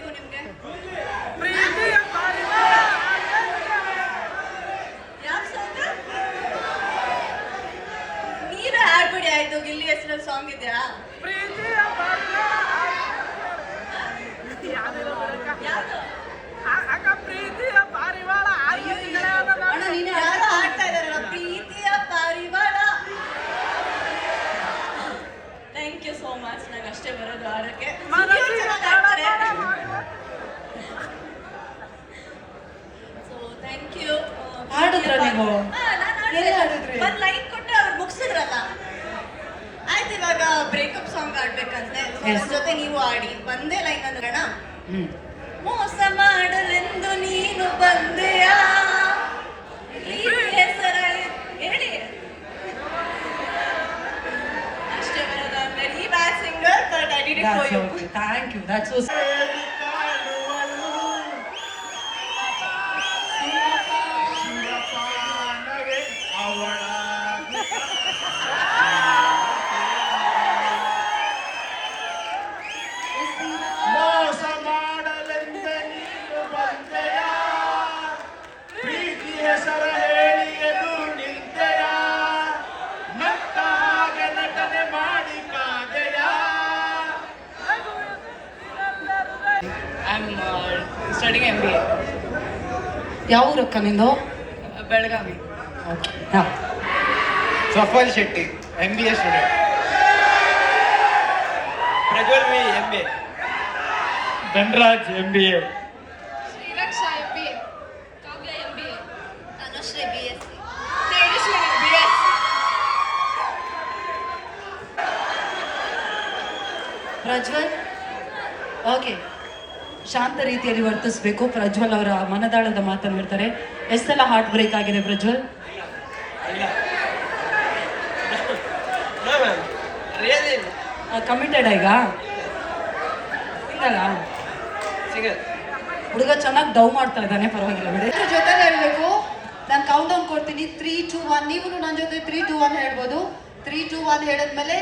ಬೇಕು ನಿಮ್ಗೆ? ಯಾವ ಸಾಂಗ್? ನೀವೇ ಹಾಡ್ಬಿಡಿ ಆಯ್ತು ಗಿಲ್ಲಿ ಹೆಸರಲ್ಲಿ ಸಾಂಗ್ ಇದೆಯಾ ಪ್ರೀತಿಯ ಪರಿಮಳ ಯಾವ್ದಿಲ್ಲ ಬಿಡಕ್ಕ. ಯಾವ್ದು ಆ- ಅಕ್ಕ ಪ್ರೀತಿಯ ಪಾರಿವಾಳ ಆರು ತಿಂಗಳೇ ಆದ ನಾನು. ಯಾರೋ ಹಾಡ್ತಾ ಇದಾರಲ್ಲ ಪ್ರೀತಿಯ ಪಾರಿವಾಳ ಥ್ಯಾಂಕ್ ಯು ಸೋ ಮಚ್ ನಂಗೆ ಅಷ್ಟೇ ಬರೋದು ಹಾಡಕ್ಕೆ ಮನಸ್ಸಿಗೆ ಚೆನ್ನಾಗಿ ಹಾಡ್ತಾರೆ ತಡಬಡ ಮಾಡುವ ಸೊ ಥ್ಯಾಂಕ್ ಯು ಹಾಡಿದ್ರಾ ನೀವು? ಎಲ್ಲಿ? ಒಂದು ಲೈನ್ ಕೊಟ್ಟರೆ ಅವ್ರು ಮುಗಿಸಿದ್ರಲ್ಲ. ಆಯ್ತು ಇವಾಗ ಬ್ರೇಕಪ್ ಸಾಂಗ್ ಆಡ್ಬೇಕಂತೆ Yes. ಜೊತೆ ನೀವು ಆಡಿ ಒಂದೇ ಲೈನ್ ಅಂದ್ರಣ ಹ್ಮ್. ಮೋಸ ಮಾಡಲೆಂದು ನೀನು ಬಂದೆಯಾ? ಈ ಹೆಸರ ಹೇಳಿ. ಅಷ್ಟೇ ಬರೋದು but I did it for you you. ಮೋಸ ಯಾವ ಊರಕ್ಕ ನಿಂದು? ಬೆಳಗಾವಿ. ಓಕೆ ಹಾ. Safal Shetty M B A student Prajwal V M B Dhanraj M B A Srilaksha MBA, Kavya MBA, Tanushree B S C Tejaswi BS. Prajwal okay ಶಾಂತ ರೀತಿಯಲ್ಲಿ ವರ್ತಿಸ್ಬೇಕು. ಪ್ರಜ್ವಲ್ ಅವರ ಮನದಾಳದ ಮಾತನ್ನು ಹೇಳ್ತಾರೆ. ಎಷ್ಟೆಲ್ಲ ಹಾರ್ಟ್ ಬ್ರೇಕ್ ಆಗಿದೆ ಪ್ರಜ್ವಲ್? ಕಮಿಟೆಡ್ ಈಗ? ಹುಡುಗ ಚೆನ್ನಾಗಿ ಡೌ ಮಾಡ್ತಾ ಇದ್ದಾನೆ, ಪರವಾಗಿಲ್ಲ ಬಿಡಿ. ಜೊತೆ ಹೇಳ್ಬೇಕು ನಾನು ಕೌಂಟ್ ಡೌನ್ ಕೊಡ್ತೀನಿ. ತ್ರೀ ಟು ಒನ್ ನೀವು ನನ್ನ ಜೊತೆ ತ್ರೀ ಟು ಒನ್ ಹೇಳ್ಬೋದು. ತ್ರೀ ಟು ಒನ್ ಹೇಳಿದ್ಮೇಲೆ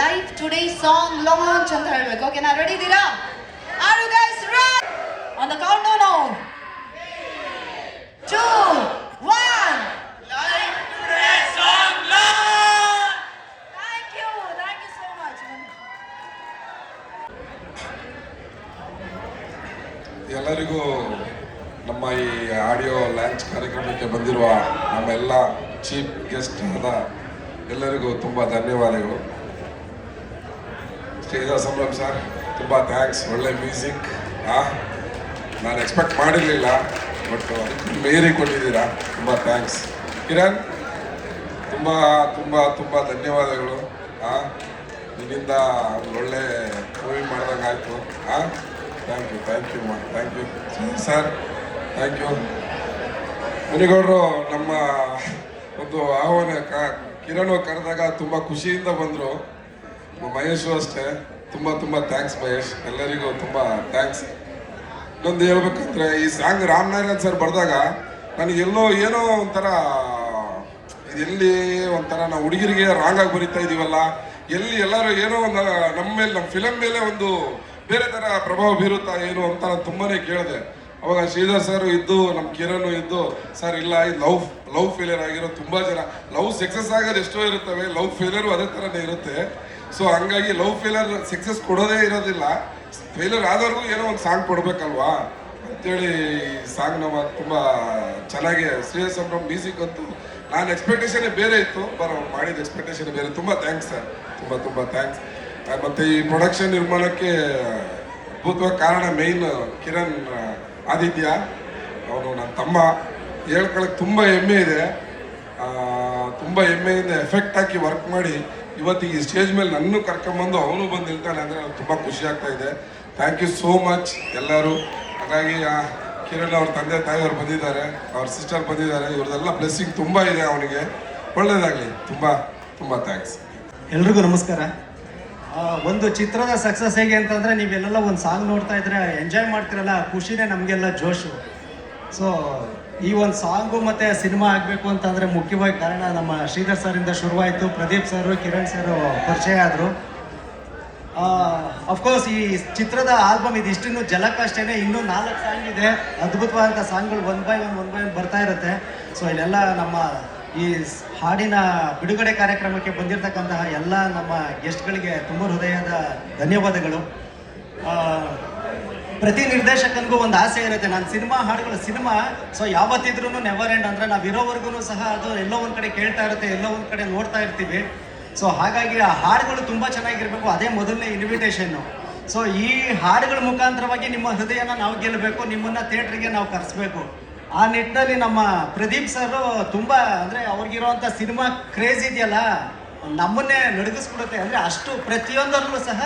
ಲೈಫ್ ಟುಡೇ ಸಾಂಗ್ ಲಾಂಚ್ ಅಂತ ಹೇಳ್ಬೇಕು. ಓಕೆ ನಾನು ರೆಡಿ ಇದ್ದೀರಾ? Two one thank you thank you so much ಎಲ್ಲರಿಗೂ ನಮ್ಮ ಈ ಆಡಿಯೋ ಲಾಂಚ್ ಕಾರ್ಯಕ್ರಮಕ್ಕೆ ಬಂದಿರುವ ನಮ್ಮೆಲ್ಲ ಚೀಫ್ ಗೆಸ್ಟ್ ಆದ ಎಲ್ಲರಿಗೂ ತುಂಬ ಧನ್ಯವಾದಗಳು. ಶ್ರೀಧಾ ಸಂಭ್ರಮ್ ಸರ್. ತುಂಬ ಥ್ಯಾಂಕ್ಸ್ ಒಳ್ಳೆ ಮ್ಯೂಸಿಕ್ ನಾನು ಎಕ್ಸ್ಪೆಕ್ಟ್ ಮಾಡಿರಲಿಲ್ಲ ಬಟ್ ಮೇರಿ ಕೊಟ್ಟಿದ್ದೀರಾ? ತುಂಬ ಥ್ಯಾಂಕ್ಸ್ ಕಿರಣ್, ತುಂಬ ತುಂಬ ತುಂಬ ಧನ್ಯವಾದಗಳು ಹಾಂ ನಿನ್ನಿಂದ ಒಳ್ಳೆ ಮೂವಿ ಮಾಡಿದಂಗೆ ಆಯಿತು ಹಾಂ thank you thank you thank you sir thank you ಮುನಿಗೌಡರು, ನಮ್ಮ ಒಂದು ಆಹ್ವಾನ ಕಿರಣ್ ಕರೆದಾಗ ತುಂಬ ಖುಷಿಯಿಂದ ಬಂದರು. ಮಹೇಶು ಅಷ್ಟೇ. ತುಂಬ ತುಂಬ ಥ್ಯಾಂಕ್ಸ್ ಮಹೇಶ್. ಎಲ್ಲರಿಗೂ ತುಂಬ ಥ್ಯಾಂಕ್ಸ್ ಇನ್ನೊಂದು ಹೇಳ್ಬೇಕಂದ್ರೆ, ಈ ಸಾಂಗ್ ರಾಮನಾರಾಯಣ್ ಸರ್ ಬರೆದಾಗ ನನಗೆಲ್ಲೋ ಏನೋ ಒಂಥರ ಎಲ್ಲಿ ಒಂಥರ ನಾವು ಹುಡುಗಿರಿಗೆ ರಾಂಗ್ ಆಗಿ ಬರಿತಾ ಇದೀವಲ್ಲ, ಎಲ್ಲಿ ಎಲ್ಲರೂ ಏನೋ ಒಂದು ನಮ್ಮ ಮೇಲೆ, ನಮ್ಮ ಫಿಲಮ್ ಮೇಲೆ ಒಂದು ಬೇರೆ ಥರ ಪ್ರಭಾವ ಬೀರುತ್ತಾ ಏನು ಅಂತ ನಾನು ತುಂಬಾನೇ ಕೇಳಿದೆ. ಅವಾಗ ಶ್ರೀಧರ್ ಸರ್ ಇದ್ದು, ನಮ್ಮ ಕಿರಣ್ ಇದ್ದು ಸರ್ ಇಲ್ಲ ಇದು ಲವ್ ಲವ್ ಫೇಲಿಯರ್ ಆಗಿರೋ ತುಂಬಾ ಜನ ಲವ್ ಸಕ್ಸಸ್ ಆಗೋದು ಎಷ್ಟೋ ಇರುತ್ತವೆ ಲವ್ ಫೇಲಿಯರು ಅದೇ ಥರನೇ ಇರುತ್ತೆ. ಸೊ ಹಂಗಾಗಿ ಲವ್ ಫೇಲರ್ ಸಕ್ಸಸ್ ಕೊಡೋದೇ ಇರೋದಿಲ್ಲ. ಫೇಲರ್ ಆದವ್ರಿಗೂ ಏನೋ ಒಂದು ಸಾಂಗ್ ಕೊಡ್ಬೇಕಲ್ವಾ? ಅಂತೇಳಿ ಸಾಂಗ್ ನಮ್ಮ ತುಂಬ ಚೆನ್ನಾಗಿ, ಶ್ರೇಯಸ್ ಸಂಭ್ರಮ್ ಮ್ಯೂಸಿಕ್ ಅಂತೂ ನಾನು ಎಕ್ಸ್ಪೆಕ್ಟೇಷನ್ ಬೇರೆ ಇತ್ತು ಬರೋ ಮಾಡಿದ ಎಕ್ಸ್ಪೆಕ್ಟೇಷನ್ ಬೇರೆ. ತುಂಬ ಥ್ಯಾಂಕ್ಸ್ ಸರ್ ತುಂಬ ತುಂಬ ಥ್ಯಾಂಕ್ಸ್ ಮತ್ತು ಈ ಪ್ರೊಡಕ್ಷನ್ ನಿರ್ಮಾಣಕ್ಕೆ ಅದ್ಭುತವಾಗಿ ಕಾರಣ ಮೇಯ್ನ್ ಕಿರಣ್ ಆದಿತ್ಯ. ಅವನು ನನ್ನ ತಮ್ಮ. ಹೇಳ್ಕೊಳಕ್ಕೆ ತುಂಬ ಹೆಮ್ಮೆ ಇದೆ. ತುಂಬ ಹೆಮ್ಮೆಯಿಂದ ಎಫೆಕ್ಟ್ ಹಾಕಿ ವರ್ಕ್ ಮಾಡಿ. ಇವತ್ತಿಗೆ ಈ ಸ್ಟೇಜ್ ಮೇಲೆ ನನ್ನೂ ಕರ್ಕೊಂಬಂದು ಅವನು ಬಂದು ನಿಲ್ತಾನೆ ಅಂದರೆ ನನಗೆ ತುಂಬ ಖುಷಿ ಆಗ್ತಾ ಇದೆ. ಥ್ಯಾಂಕ್ ಯು ಸೋ ಮಚ್ ಎಲ್ಲರೂ. ಹಾಗಾಗಿ ಕಿರಣ್ ಅವ್ರ ತಂದೆ, ತಾಯಿಯವ್ರು ಬಂದಿದ್ದಾರೆ. ಅವ್ರ ಸಿಸ್ಟರ್ ಬಂದಿದ್ದಾರೆ. ಇವ್ರದೆಲ್ಲ ಬ್ಲೆಸ್ಸಿಂಗ್ ತುಂಬ ಇದೆ ಅವನಿಗೆ. ಒಳ್ಳೆಯದಾಗಲಿ ತುಂಬ ತುಂಬ ಥ್ಯಾಂಕ್ಸ್ ಎಲ್ರಿಗೂ ನಮಸ್ಕಾರ. ಒಂದು ಚಿತ್ರದ ಸಕ್ಸಸ್ ಹೇಗೆ ಅಂತಂದರೆ ನೀವೆಲ್ಲ ಒಂದು ಸಾಂಗ್ ನೋಡ್ತಾ ಇದ್ರೆ ಎಂಜಾಯ್ ಮಾಡ್ತಿರಲ್ಲ, ಖುಷಿನೇ ನಮಗೆಲ್ಲ ಜೋಶು. ಸೊ ಈ ಒಂದು ಸಾಂಗು ಮತ್ತು ಸಿನಿಮಾ ಆಗಬೇಕು ಅಂತಂದರೆ ಮುಖ್ಯವಾಗಿ ಕಾರಣ ನಮ್ಮ ಶ್ರೀಧರ್ ಸರಿಂದ ಶುರುವಾಯಿತು. ಪ್ರದೀಪ್ ಸರು ಕಿರಣ್ ಸರು ಪರಿಚಯ ಆದರು. ಅಫ್ಕೋರ್ಸ್ ಈ ಚಿತ್ರದ ಆಲ್ಬಮ್ ಇದು ಇಷ್ಟಿನ್ನು ಅಷ್ಟೇನೆ, ಇನ್ನೂ ನಾಲ್ಕು ಸಾಂಗ್ ಇದೆ. ಅದ್ಭುತವಾದಂಥ ಸಾಂಗ್ಗಳು one by one one by one ಬರ್ತಾ ಇರುತ್ತೆ. ಸೊ ಇಲ್ಲೆಲ್ಲ ನಮ್ಮ ಈ ಹಾಡಿನ ಬಿಡುಗಡೆ ಕಾರ್ಯಕ್ರಮಕ್ಕೆ ಬಂದಿರತಕ್ಕಂತಹ ಎಲ್ಲ ನಮ್ಮ ಗೆಸ್ಟ್ಗಳಿಗೆ ತುಂಬ ಹೃದಯದ ಧನ್ಯವಾದಗಳು. ಪ್ರತಿ ನಿರ್ದೇಶಕನಿಗೂ ಒಂದು ಆಸೆ ಇರುತ್ತೆ. ನಾನು ಸಿನಿಮಾ ಹಾಡುಗಳು, ಸಿನಿಮಾ ಸೊ ಯಾವತ್ತಿದ್ರೂ ನೆವರ್ ಎಂಡ್ ಅಂದರೆ ನಾವು ಇರೋವರೆಗೂ ಸಹ ಅದು ಎಲ್ಲೋ ಒಂದು ಕಡೆ ಕೇಳ್ತಾ ಇರುತ್ತೆ, ಎಲ್ಲೋ ಒಂದು ಕಡೆ ನೋಡ್ತಾ ಇರ್ತೀವಿ. ಸೊ ಹಾಗಾಗಿ ಆ ಹಾಡುಗಳು ತುಂಬ ಚೆನ್ನಾಗಿರಬೇಕು. ಅದೇ ಮೊದಲನೇ ಇನ್ವಿಟೇಷನ್ನು ಸೊ ಈ ಹಾಡುಗಳ ಮುಖಾಂತರವಾಗಿ ನಿಮ್ಮ ಹೃದಯನ ನಾವು ಗೆಲ್ಲಬೇಕು, ನಿಮ್ಮನ್ನ ಥಿಯೇಟ್ರಿಗೆ ನಾವು ಕರೆಸ್ಬೇಕು. ಆ ನಿಟ್ಟಿನಲ್ಲಿ ನಮ್ಮ ಪ್ರದೀಪ್ ಸರ್ ತುಂಬ ಅಂದರೆ ಅವ್ರಿಗಿರೋಂಥ ಸಿನಿಮಾ ಕ್ರೇಜ್ ಇದೆಯಲ್ಲ, ನಮ್ಮನ್ನೇ ನಡಗಿಸ್ಬಿಡುತ್ತೆ ಅಂದರೆ ಅಷ್ಟು ಪ್ರತಿಯೊಂದರಲ್ಲೂ ಸಹ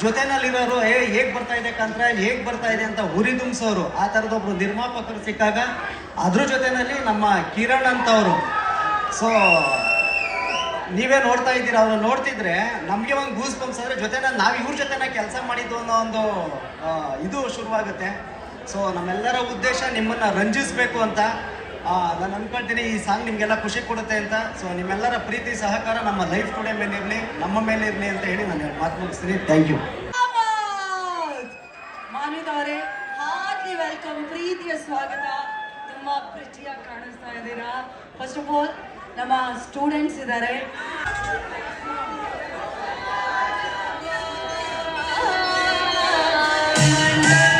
ಜೊತೆನಲ್ಲಿರೋರು, ಏ, ಹೇಗೆ ಬರ್ತಾ ಇದೆ ಕಂತ್ರ? ಹೇಗೆ ಬರ್ತಾ ಇದೆ? ಅಂತ ಹುರಿದುಂಬಿಸೋರು ಆ ಥರದೊಬ್ರು ನಿರ್ಮಾಪಕರು ಸಿಕ್ಕಾಗ, ಅದ್ರ ಜೊತೆನಲ್ಲಿ ನಮ್ಮ ಕಿರಣ್ ಅಂತವರು. ಸೊ ನೀವೇ ನೋಡ್ತಾ ಇದ್ದೀರ? ಅವ್ರು ನೋಡ್ತಿದ್ರೆ ನಮಗೆ ಒಂದು ಗೂಸ್ ಬಂಪ್ಸ್ ಅಂದರೆ ಜೊತೆನಲ್ಲಿ ನಾವು ಇವ್ರ ಜೊತೆನ ಕೆಲಸ ಮಾಡಿದ್ದು ಅನ್ನೋ ಒಂದು ಇದು ಶುರುವಾಗುತ್ತೆ. ಸೊ ನಮ್ಮೆಲ್ಲರ ಉದ್ದೇಶ ನಿಮ್ಮನ್ನು ರಂಜಿಸಬೇಕು ಅಂತ ನಾನು ಅನ್ಕೊಳ್ತೀನಿ ಈ ಸಾಂಗ್ ನಿಮಗೆಲ್ಲ ಖುಷಿ ಕೊಡುತ್ತೆ ಅಂತ. ಸೊ ನಿಮ್ಮೆಲ್ಲರ ಪ್ರೀತಿ, ಸಹಕಾರ ನಮ್ಮ ಲೈಫ್ ಕೂಡ ಮೇಲೆ ಇರಲಿ, ನಮ್ಮ ಮೇಲೆ ಇರಲಿ ಅಂತ ಹೇಳಿ ನಾನು ಮಾತು ಮುಗಿಸ್ತೀನಿ. ಥ್ಯಾಂಕ್ ಯು ಮಾನ್ವಿತ ಅವರೇ ಹಾರ್ಟ್ಲಿ ವೆಲ್ಕಮ್, ಪ್ರೀತಿಯ ಸ್ವಾಗತ. ತುಂಬ ಪ್ರೀತಿಯಾಗಿ ಕಾಣಿಸ್ತಾ ಇದ್ದೀರಾ? ಫಸ್ಟ್ ಆಫ್ ಆಲ್ ನಮ್ಮ ಸ್ಟೂಡೆಂಟ್ಸ್ ಇದ್ದಾರೆ. ಹಾಯ್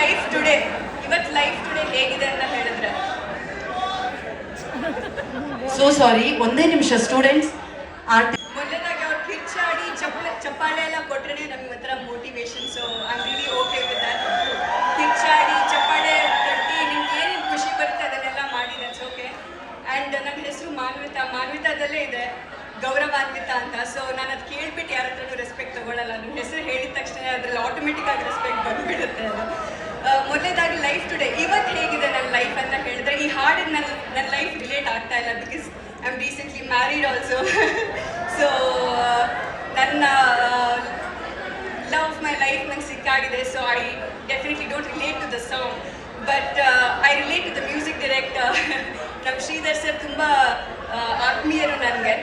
ಲೈಫ್ ಟುಡೇ ಇವತ್ ಲೈಫ್ ಟುಡೇ ಹೇಗಿದೆ ಅಂತ ಹೇಳಿದ್ರೆ. ಸೊ ಸಾರಿ ಒಂದೇ ನಿಮಿಷ ಸ್ಟೂಡೆಂಟ್ಸ್ ಮೊದಲನಾಗಿ ಅವ್ರು ಕಿರ್ಚಾಡಿ ಚಪ್ಪಳ ಚಪ್ಪಾಳೆ ಎಲ್ಲ ಕೊಟ್ರೆ ನಮ್ಗೆ ಒಂಥರ motivation so I really okay with that ಕಿರ್ಚಾಡಿ ಚಪ್ಪಾಳೆ ತಟ್ಟಿ ನಿಮ್ಗೆ ಏನೇನು ಖುಷಿ ಬರುತ್ತೆ ಅದನ್ನೆಲ್ಲ ಮಾಡಿ ದಟ್ಸ್ ಓಕೆ ಆ್ಯಂಡ್ ನನ್ನ ಹೆಸರು ಮಾನ್ವಿತಾ. ಮಾನ್ವಿತಾದಲ್ಲೇ ಇದೆ ಗೌರವಾನ್ವಿತ ಅಂತ. ಸೊ ನಾನು ಅದು ಕೇಳ್ಬಿಟ್ಟು ಯಾರ ಹತ್ರನೂ ರೆಸ್ಪೆಕ್ಟ್ ತಗೊಳ್ಳಲ್ಲ ನನ್ನ ಹೆಸರು ಹೇಳಿದ ತಕ್ಷಣ ಅದ್ರಲ್ಲಿ ಆಟೋಮೆಟಿಕ್ ಆಗಿ ರೆಸ್ಪೆಕ್ಟ್ ಬಂದುಬಿಡುತ್ತೆ ಅದು. ಮೊದಲನೇದಾಗಿ ಲೈಫ್ ಟುಡೇ ಇವತ್ತು ಹೇಗಿದೆ ನನ್ನ ಲೈಫ್ ಅಂತ ಹೇಳಿದ್ರೆ, ಈ ಹಾಡಿಗೆ ನನ್ನ ನನ್ನ ಲೈಫ್ ರಿಲೇಟ್ ಆಗ್ತಾ ಇಲ್ಲ because I am recently married also so ನನ್ನ ಲವ್ ಮೈ ಲೈಫ್ ನಂಗೆ ಸಿಕ್ಕಾಗಿದೆ. So I definitely don't relate to the song but I relate to the music director ನಮ್ಮ ಶ್ರೀಧರ್ ಸರ್ ತುಂಬ ಆತ್ಮೀಯರು ನನಗೆ.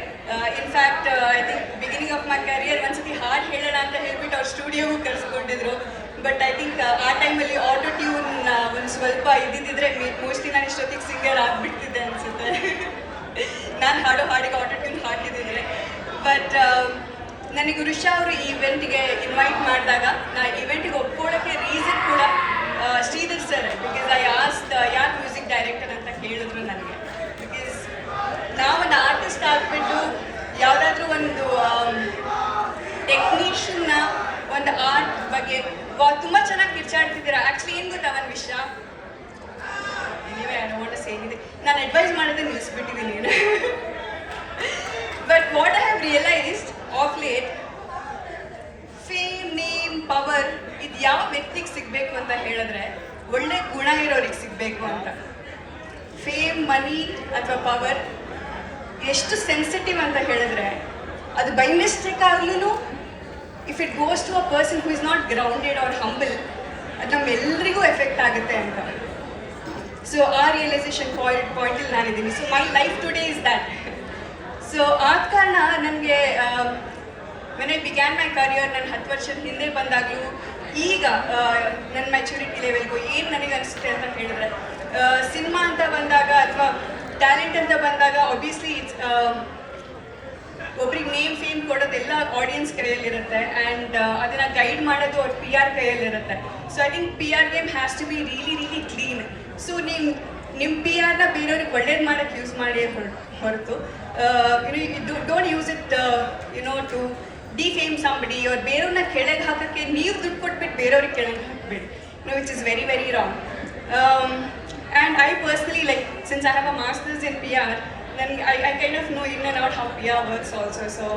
In fact I think beginning of my career ಒಂದ್ಸತಿ ಹಾಡು ಹೇಳೋಣ ಅಂತ ಹೇಳ್ಬಿಟ್ಟು ಅವ್ರು ಸ್ಟುಡಿಯೋಗೂ ಕರೆಸ್ಕೊಂಡಿದ್ರು. ಬಟ್ ಐ ಥಿಂಕ್ ಆ ಟೈಮಲ್ಲಿ ಆಟೋ ಟ್ಯೂನ್ ಒಂದು ಸ್ವಲ್ಪ ಇದ್ದಿದ್ದಿದ್ರೆ ಮೋಸ್ಟ್ಲಿ ನಾನು ಇಷ್ಟೊತ್ತಿಗೆ ಸಿಂಗರ್ ಆಗಿಬಿಡ್ತಿದ್ದೆ ಅನಿಸುತ್ತೆ. ನಾನು ಹಾಡೋ ಹಾಡಿಗೆ ಆಟೋ ಟ್ಯೂನ್ ಹಾಕಿದ್ದಿದ್ರೆ ಬಟ್ ನನಗೆ ಋಷಾ ಅವರು ಈ ಇವೆಂಟ್ಗೆ ಇನ್ವೈಟ್ ಮಾಡಿದಾಗ ನಾ ಇವೆಂಟಿಗೆ ಒಪ್ಕೊಳ್ಳೋಕ್ಕೆ ರೀಸನ್ ಕೂಡ ಆ, Sridhar sir because I as ಯಾರು ಮ್ಯೂಸಿಕ್ ಡೈರೆಕ್ಟರ್ ಅಂತ ಕೇಳಿದ್ರು ನನಗೆ ಬಿಕಾಸ್ ನಾವೊಂದು ಆರ್ಟಿಸ್ಟ್ ಆಗಿಬಿಟ್ಟು ಯಾವುದಾದ್ರೂ ಒಂದು ಟೆಕ್ನಿಷಿಯನ್ನ ಒಂದು ಆರ್ಟ್ ಬಗ್ಗೆ ವಾ ತುಂಬ ಚೆನ್ನಾಗಿ ಕಿರ್ಚಾಡ್ತಿದ್ದೀರಾ ಆ್ಯಕ್ಚುಲಿ ಏನು ಗೊತ್ತಾ ಒಂದು ವಿಷಯ ನೀವೇ ಅನುವಾಡ ಸೇರಿದೆ ನಾನು ಅಡ್ವೈಸ್ ಮಾಡೋದೇ ನಿಲ್ಲಿಸ್ಬಿಟ್ಟಿದ್ದೀನಿ. But what I have realised of late fame name power ಇದು ಯಾವ ವ್ಯಕ್ತಿಗೆ ಸಿಗಬೇಕು ಅಂತ ಹೇಳಿದ್ರೆ ಒಳ್ಳೆ ಗುಣ ಇರೋರಿಗೆ ಸಿಗಬೇಕು ಅಂತ. ಫೇಮ್ ಮನಿ ಅಥವಾ ಪವರ್ ಎಷ್ಟು ಸೆನ್ಸಿಟಿವ್ ಅಂತ ಹೇಳಿದ್ರೆ ಅದು by mistake ಆಗ್ಲೂ if it goes to a person who is not grounded or humble ಅದು ನಮ್ಮೆಲ್ಲರಿಗೂ ಎಫೆಕ್ಟ್ ಆಗುತ್ತೆ ಅಂತ. ಸೊ ಆ ರಿಯಲೈಸೇಷನ್ ಪಾಯಿಂಟ್ ಪಾಯಿಂಟಲ್ಲಿ ನಾನಿದ್ದೀನಿ so my life today is that so ಆದ ಕಾರಣ ನನಗೆ ಐ ಬಿಗ್ಯಾನ್ ಮೈ ಕರಿಯರ್ ನನ್ನ ಹತ್ತು ವರ್ಷದ ಹಿಂದೆ ಬಂದಾಗಲೂ ಈಗ ನನ್ನ ಮೆಚುರಿಟಿ ಲೆವೆಲ್ಗೂ ಏನು ನನಗೆ ಅನಿಸುತ್ತೆ ಅಂತ ಹೇಳಿದ್ರೆ ಸಿನಿಮಾ ಅಂತ ಬಂದಾಗ ಅಥವಾ ಟ್ಯಾಲೆಂಟ್ ಅಂತ ಬಂದಾಗ ಆಬ್ವಿಯಸ್ಲಿ ಇಟ್ಸ್ ಒಬ್ರಿಗೆ ನೇಮ್ ಫೇಮ್ ಕೊಡೋದೆಲ್ಲ ಆಡಿಯನ್ಸ್ ಕೈಯಲ್ಲಿರುತ್ತೆ. ಆ್ಯಂಡ್ ಅದನ್ನು ಗೈಡ್ ಮಾಡೋದು ಅವ್ರ P R ಕೈಯಲ್ಲಿರುತ್ತೆ. So I think P R game has to be really really clean so ನೀವು ನಿಮ್ಮ ಪಿ ಆರ್ನ ಬೇರೆಯವ್ರಿಗೆ ಒಳ್ಳೇದು ಮಾಡೋಕ್ಕೆ ಯೂಸ್ ಮಾಡಿ ಹೊರ- ಹೊರತು don't use it you know to defame somebody ಅವ್ರು ಬೇರೆಯವ್ರನ್ನ ಕೆಳಗೆ ಹಾಕೋಕ್ಕೆ ನೀವು ದುಡ್ಡು ಕೊಟ್ಬಿಟ್ಟು ಬೇರೆಯವ್ರಿಗೆ ಕೆಳಗೆ ಹಾಕ್ಬೇಡಿ. No which is very very wrong and I personally like since I have a masters in P R ನನಗೆ I I kind of know in and out how P R works also so